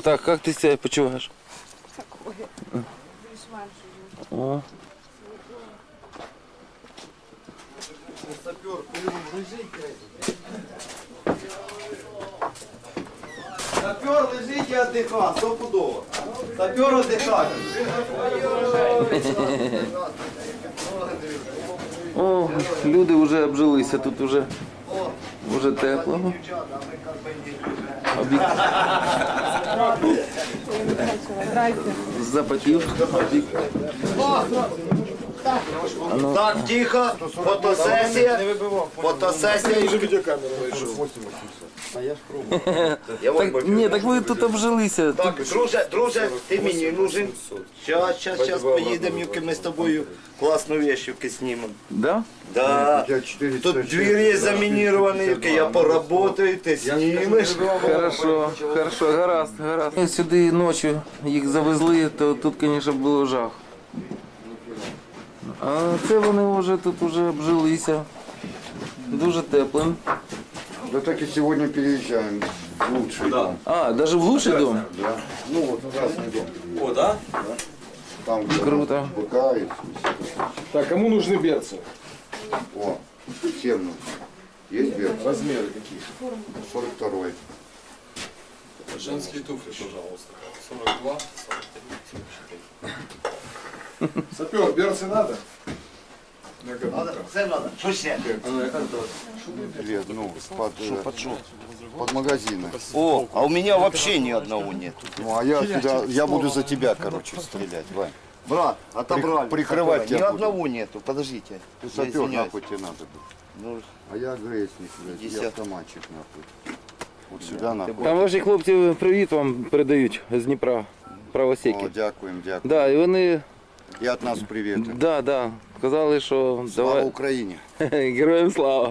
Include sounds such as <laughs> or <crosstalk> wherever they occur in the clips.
Ну так, як ти себе почуваєш? Такое. Більш-менш уже. О. Сапер лежить і віддихає, стопудово. Сапер віддихає. О, люди вже обжилися, тут вже, вже тепло. Запотів. Так, тихо, фотосесія. Фотосесія. Так, ні, так ви тут обжилися. Так, друже, друже, ти мені нужен. Щас, щас, щас поїдемо, Юки, ми з тобою класну вещівки знімемо. Да? Да. Тут двері замініровані, Юки, я поработаю, ти знімеш. Хорошо, хорошо, гаразд, гаразд. Ми Сюди ночі їх завезли, то тут, звісно, було жах. А це вони вже тут вже обжилися. Дуже теплим. Да так и сегодня переезжаем в лучший дом. А, навіть в лучший дом? Да. Ну вот красный дом. О, да? Там где Круто. быка и Так, кому нужны берцы? О, всем нужно. Есть берцы? Размеры какие? 42 Женские туфли, пожалуйста. 42, 43. Сапер, берцы надо? На каблуках. Це треба. Що ще? лет, ну, под, э, под магазины. О, а у меня вообще ни одного нет. Ну, а я, тебя, я буду за тебя, короче, стрелять, Вань. Брат, отобрали. прикрывать Ни тебя буду. одного нету, подождите. Ты Я сапер, извиняюсь. нахуй тебе надо был. Ну, А я грейсник, блядь, Десят. я автоматчик, нахуй. Вот сюда, нахуй. Там ваші хлопці привіт вам передають з Дніпра, О, правосеки. дякуємо, дякуємо. Да, і вони, І від нас привіт. да, да, казали, що Слава давай, Україні. <laughs> героям слава.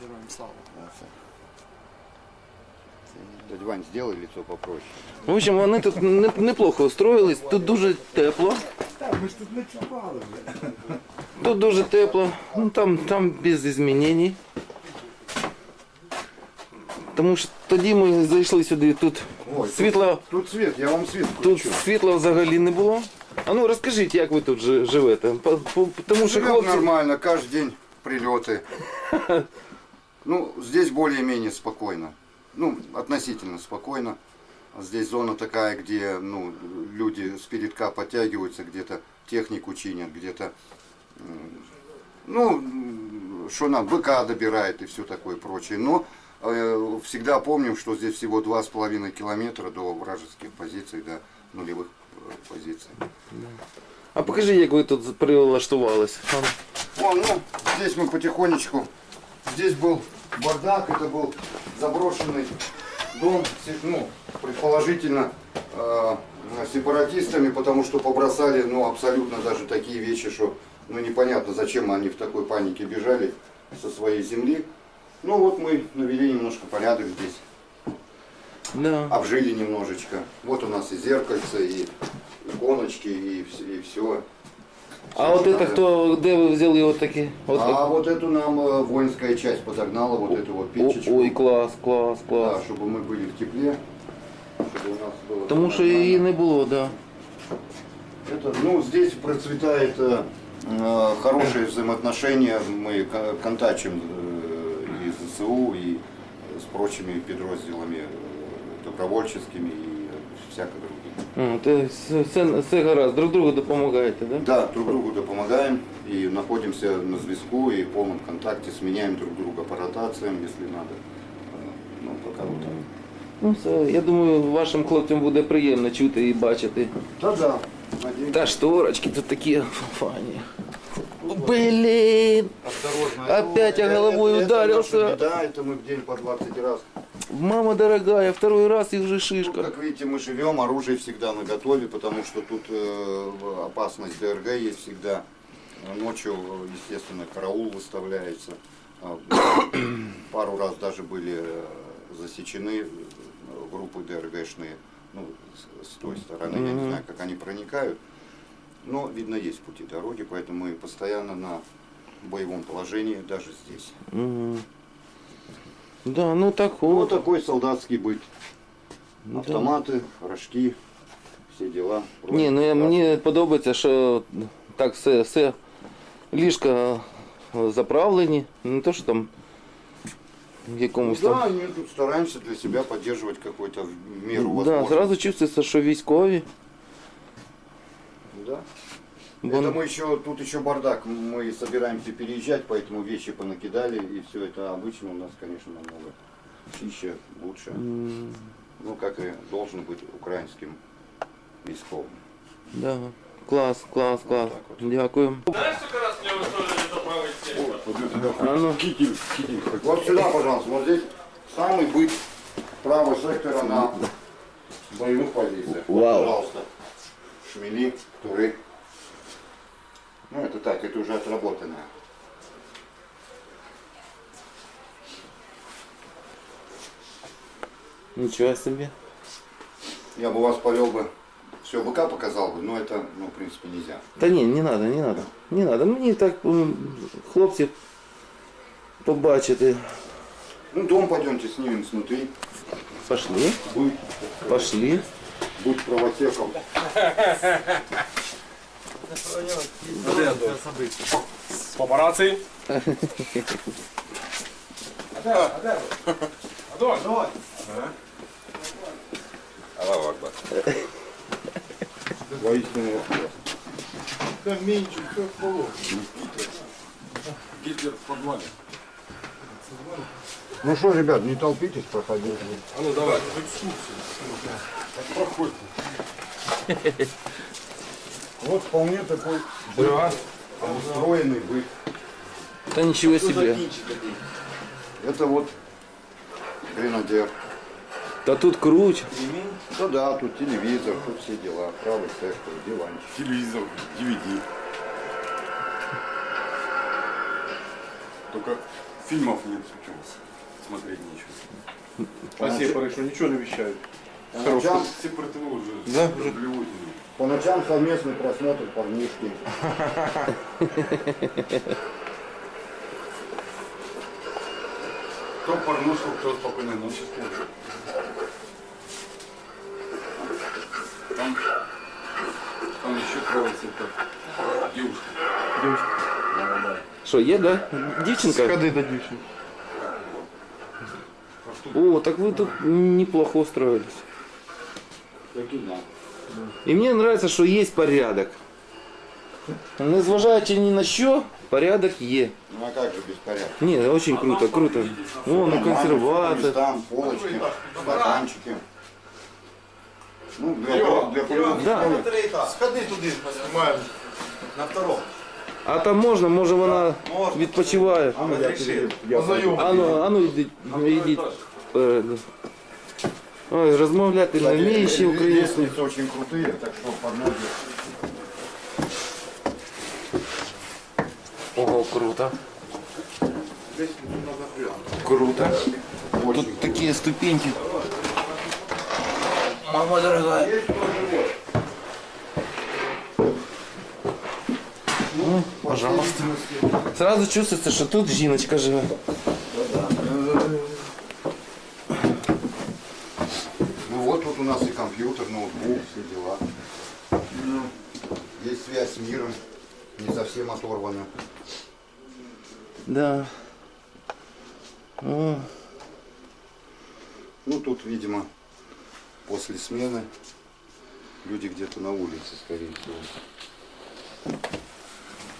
Героям Дядь Вань, сделай лицо попроще. В общем, вони тут не- неплохо устроїлись, тут дуже тепло. Так, ми ж Тут дуже тепло, ну там, там без змінень. Тому що тоді ми зайшли сюди, тут Ой, світла, Тут свет, я вам свет тут включу. світла взагалі не було. А ну розкажіть, як ви тут жи- живете? По- по- Тому що Живем хлопці. нормально, каждый день прилеты. <laughs> Ну, здесь более-менее спокойно. Ну, относительно спокойно. Здесь зона такая, где ну, люди с передка подтягиваются, где-то технику чинят, где-то, м, ну, м, что нам, быка добирает и все такое прочее. Но э, всегда помним, что здесь всего два с половиной километра до вражеских позиций, до нулевых позиций. А покажи, як ви тут прилаштувались. О, ну, здесь мы потихонечку. Здесь был бардак, это был заброшенный дом, ну, предположительно, э, сепаратистами, потому что побросали, ну, абсолютно даже такие вещи, что, ну, непонятно, зачем они в такой панике бежали со своей земли. Ну, вот мы навели немножко порядок здесь, Да. обжили немножечко. Вот у нас и зеркальце, и иконочки, и, все. А от це хто, де ви взяли от такі? От А вот эту нам э, воинская часть подогнала, вот эту вот О- печечку. Ой, клас, клас, Да, клас. чтобы мы были в тепле, чтобы у нас было Тому що її не було, да. Это, ну, здесь процветает э, э, хорошие взаимоотношения. Мы ко- контачим э, и с ЗСУ, и с прочими подразделами э, добровольческими и всяко другими. М, Це все, все, все гаразд, друг другу допомагаєте, да? Да, друг другу допомагаем и находимся на зв'язку и в полном контакте, сменяем друг друга по ротациям, если надо. Э, Ну, пока вот так. Ну все, я думаю, вашим хлопцям буде приємно чути і бачити. Да-да, надеюсь. Та шторочки тут такі фані. Блін! Осторожно. Опять я головой это ударился. наша беда, это мы в день по 20 раз. Мама дорогая, второй раз вже Ну, шишка. как видите, мы живем, оружие всегда на готове, потому что тут э, опасность ДРГ есть всегда. Ночью, естественно, караул выставляется. А, Пару раз даже были э, засечены э, группы ДРГшные ну, с, той стороны. Я не знаю, как они проникают. Но, видно, есть пути дороги, поэтому мы постоянно на боевом положении, даже здесь. Да, ну так Ну, от. такой солдатский быт. Автоматы, рожки, все дела. Ні, ну я, мені подобається, що так все, все ліжка е, заправлені, не то що там в якомусь Да, там. они тут стараемся для себя поддерживать какой-то в меру Да, возможности. зразу чувствується, що військові. Да. Бо- Это мы еще, тут еще бардак, мы собираемся переезжать, поэтому вещи понакидали, и все это обычно у нас, конечно, намного чище, лучше. М, Ну, как и должен быть украинским військовым. Да. Клас, клас, клас. так от. Дякую. А ну, Китель, китель. Вот сюда, пожалуйста, вот здесь самый быт правого сектора на боевых позициях. Вот, Вау. Пожалуйста. Шмели, туры. Ну, это так, это уже отработанное. нічого собі. Я бы вас повел бы, все быка показал бы, но это, ну, в принципе, нельзя. Та ні, не треба, не треба. Не треба. Мені так м, хлопців побачити. Ну, дом пойдемте снимем снутри. Пошли, Будь, пошли. будь правотеком. <laughs> Папарацци. Воистину. Гитлер в подвале. Ну что, ребят, не толпитесь, проходите. А ну давай, экскурсию. Так проходит. Вот вполне такой быт, устроенный быт. Та нічого собі. Это вот гренадер. Та тут круть. Ну да, тут телевизор, тут все дела. Правый сектор, диванчик. Телевизор, DVD. Только фильмов нет сейчас. Смотреть нечего. А сепары что, ничего не вещают? Ночам, Все противы уже. Да, уже. по ночам совместный просмотр парнишки. Кто порнушку, кто спокойной ночи скажет. Там, там еще кроется это девушка. Що, є, да? Дівчинка? Ходи до дівчини. О, так вы тут неплохо устроились. Таки да. І мені подобається, що є порядок. Незважаючи ні на що, порядок є. Ну а как же без порядка? Ні, очень круто, круто. О, на По консерватор. местам, полочки, стаканчики. Ну, для, для, для Да. Сходи туди, Маємо. на второму. А там можна, може вона Можна. відпочиває. Познайом. А ну, а ну йдіть, йдіть. Е, Ой, розмовляти не вміє ще українською. Лестницы очень крутые, так что под ноги. Ого, круто. Круто. Очень Тут такие ступеньки. Мама дорогая. Ну, пожалуйста. Сразу чувствуется, что тут жіночка живе. Тут у нас и компьютер, ноутбук, все дела. Есть связь с миром, не совсем оторвана. Да. О, Ну тут, видимо, после смены люди где-то на улице, скорее всего.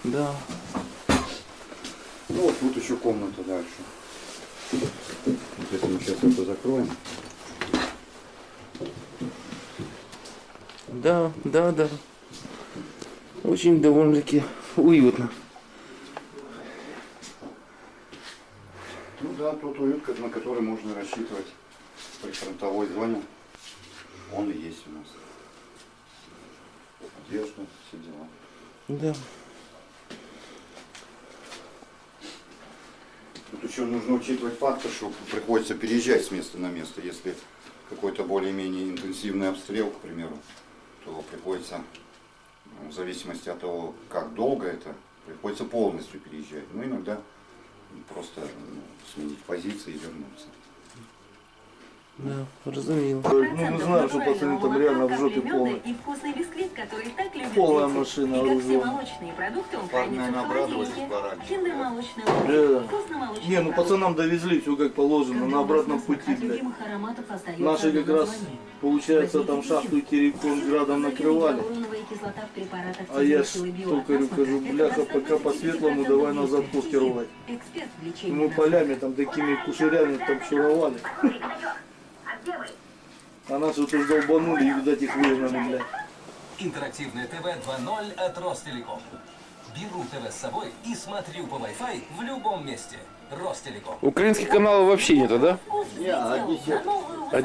да. Ну вот тут еще комната дальше. Вот если мы сейчас это закроем. Да, да, да. Очень довольно-таки уютно. Ну да, тот уют, на который можно рассчитывать при фронтовой зоне, он и есть у нас. Одежда, все дела. Да. Тут еще нужно учитывать фактор, что приходится переезжать с места на место. Если какой-то более-менее интенсивный обстрел, к примеру, то приходится, ну, в зависимости от того, как долго это, приходится полностью переезжать. Ну, иногда просто ну, сменить позиции и вернуться. Да, розуміло. Ну, мы знаем, что пацаны там реально в жопе полной. И вкусный бисквит, который так любят Полная машина И оружия. молочные продукты, он Парни, хранится в холодильнике. Киндер-молочный Да. лук, вкусно-молочный Не, ну пацанам довезли все как положено, на обратном пути, блядь. Наши как раз, название. получается, там шахту Терекон градом накрывали. А я ж токарю кажу, бляха, пока по-светлому, давай назад в лечении Мы полями там такими кушерями там чуровали. А нас вот уж долбанули и, видать, их выгнали, блядь. Интерактивное ТВ 2.0 от Ростелеком. Беру ТВ с собой и смотрю по Wi-Fi в любом месте. Ростелеком. Українських каналів взагалі нету, да? Вкус взлетел на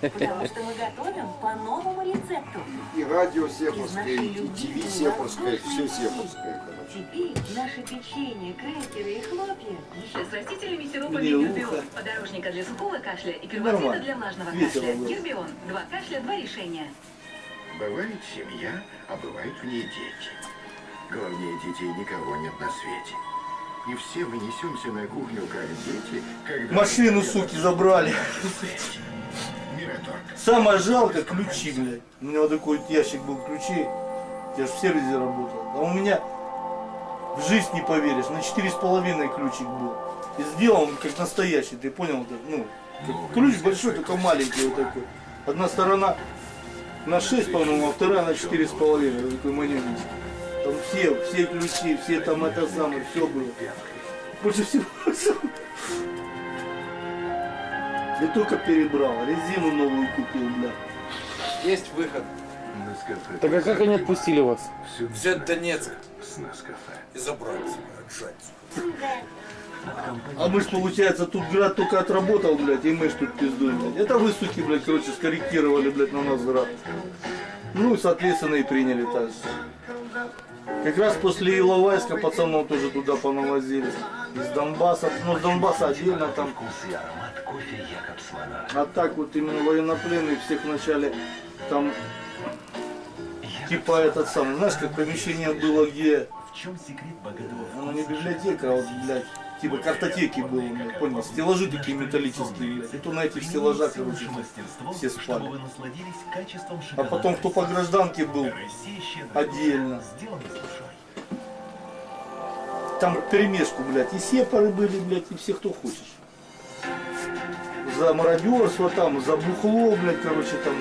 Потому что мы готовим по новому рецепту. И радио Сепарское, и ТВ Сепарское, все Сепарское. короче. Теперь наше печенье, крекеры и хлопья. Еще с растительными сиропами Гербион. Подорожника для сухого кашля и первоцвета для влажного Весело кашля. было. Гербион. Два кашля, два решения. Бывает семья, а бывают в ней дети. Главнее детей никого нет на свете. И все мы несемся на кухню, как дети, когда... Машину, суки, забрали. Самое жалко ключи, блядь. У меня вот такой вот ящик был ключей. Я же в сервисе работал. А у меня в жизнь не поверишь, на четыре с половиной ключик был. И сделан он как настоящий, ты понял? Это, Ну, как ключ большой, только маленький вот такой. Одна сторона на 6, по-моему, а вторая на четыре с половиной, вот такой маневренный. Там все, все ключи, все там это самое, все было. Больше всего <laughs> я только перебрал, резину новую купил, бля. Есть выход. Так а как они отпустили вас? Взять Донецк и забрать, отжать. А мы ж, получается, тут град только отработал, блядь, и мы ж тут пиздуем, блядь. Это вы, суки, блядь, короче, скорректировали, блядь, на нас град. Ну и, соответственно, и приняли так. Как раз после Иловайска пацанов тоже туда понавозили. Из Донбасса, ну, Донбасса отдельно там. А так вот именно военнопленные всех вначале там, типа этот самый, знаешь, как помещение было, где В чем секрет богатого Оно не библиотека, а вот, блядь, типа картотеки было, блядь, понял? Стеллажи такие металлические. И то на этих стеллажах, короче, все спали. А потом, кто по гражданке был, отдельно. Там перемешку, блядь, и сепары были, блядь, и все, кто хочешь. За мародерство там, за бухло, блядь, короче, там.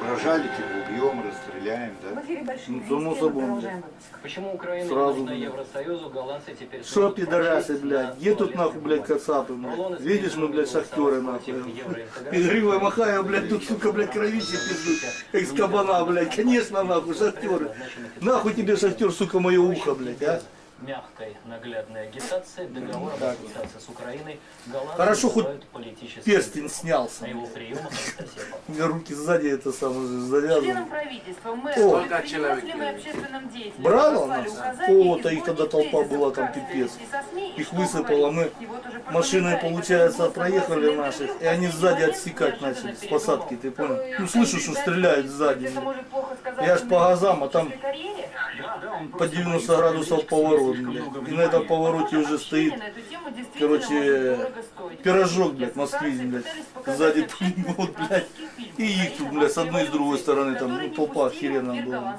Угрожали, типа, убьем, расстреляем, да? Ну, само собой. Почему Украина Сразу, нужна блядь. Евросоюзу, голландцы теперь... Шо, пидорасы, блядь, где тут нахуй, блядь, кацапы, блядь? Видишь, мы, блядь, шахтеры, нахуй. <laughs> Игривая махая, блядь, тут, сука, блядь, кровище пиздут, как с кабана, блядь. Конечно, нахуй, шахтеры. Нахуй тебе шахтер, сука, мое ухо, блядь, а? Мягкой, наглядной агитации, договор об ассоциации с Украиной, голландцы Хорошо, хоть Перстень снялся. На его приемах Анастасия У меня руки сзади это самое же завязаны. Членам правительства, О. мэрам, предпринимателям и общественным деятелям Брало послали нас? О, то их тогда толпа была там пипец. Их высыпало, мы машиной, получается, проехали наших, и они сзади отсекать начали с посадки, ты понял? Ну, слышу, что стреляют сзади, Я ж по газам, а там. По 90 градусов поворот, блядь. И на этом повороте уже стоит, короче, пирожок, блядь, москвич, блядь. Сзади пулемет, блядь. И их блядь, с одной и с другой стороны, там, ну, толпа эфир была.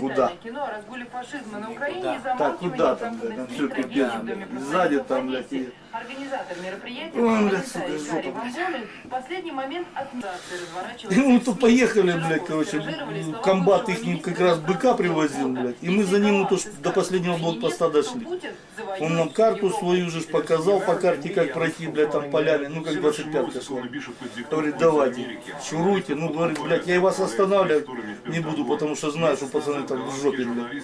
Куда? кино о разгуле фашизма на Украине и Так, куда там, блядь, там проходных всё трагедий пипец, в Доме блядь. Сзади там, блядь, и- Организатор мероприятия, Ой, блядь, сука, жопа, блядь. Последний момент Ну, то поехали, блядь, короче, слова комбат их как раз быка привозил, блядь. И мы за ним, ну, то, до последнего блокпоста дошли. Он нам карту свою же показал по карте, как пройти, блядь, там полями, ну, как 25-ка шла. Говорит, давайте, чуруйте. Ну, говорит, блядь, я и вас останавливать не буду, потому что знаю, что пацаны там в жопе, блядь.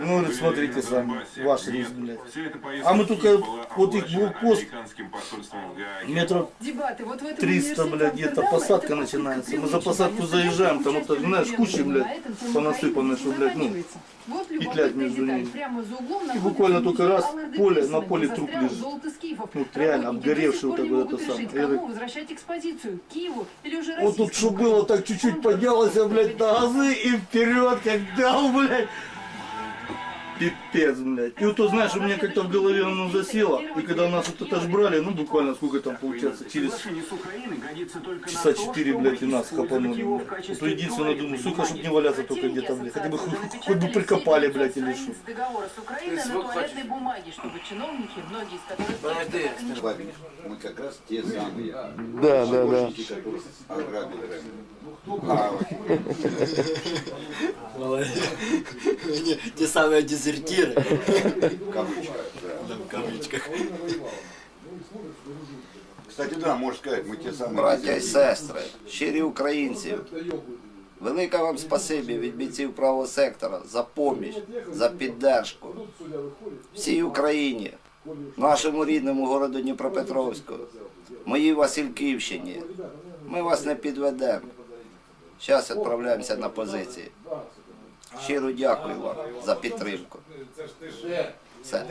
Ну, говорит, смотрите сами, ваш риск, блядь. А мы только, вот их блокпост, метров Дебаты. Вот в этом 300, университете блядь, где-то посадка начинается. Мы за посадку заезжаем, там вот, знаешь, кучи, блядь, понасыпаны, что, блядь, ну. Вот любопытная между деталь. ними. Прямо за углом И находится буквально только раз поле, Пирсона, на поле где труп застрял лежит. золото скифов. Ну, реально, Работники обгоревший до сих вот пор не такой могут это решить, самое. кому возвращать экспозицию, Киеву или уже Вот тут что российскому было, так чуть-чуть поднялось, блядь, на газы и вперед, как дал, блядь. Пипец, блядь. И вот, то, знаешь, у меня как-то в голове оно засело. И когда нас вот это ж брали, ну буквально сколько там получается, через часа четыре, блядь, и нас хапанули, блядь. Вот единственное, думаю, сука, чтоб не валяться только где-то, блядь. Хотя бы хоть, хоть бы прикопали, блядь, или что. Страниц договора с Украиной на туалетной бумаге, чтобы чиновники, многие из которых Подожди, точно Мы как раз те самые Да, да, да. которые ограбили А, Те самі дезертири. в кавычках, да. В кавичках. Кстати, да, можно сказать, мы те самые Браття і дезертиры. сестри, щирі українці, велике вам спасибі від бійців правого сектора за поміч, за піддержку всій Україні, нашому рідному городу Дніпропетровську, моїй Васильківщині. Ми вас не підведемо. Зараз відправляємося на позиції. Щиро дякую вам за підтримку. Все.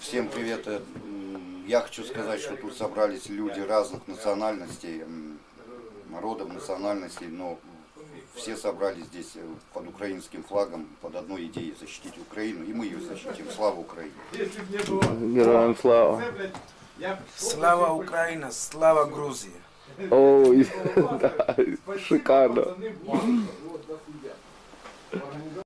Всем привет. Э, м, Я хочу сказать, что тут собрались люди разных национальностей, м, народов, национальностей, но все собрались здесь э, под украинским флагом, под одной идеей защитить Украину, и мы ее защитим. Слава Украине! Героям слава. Слава Украина, слава Грузия. Ой, <laughs> да, шикарно.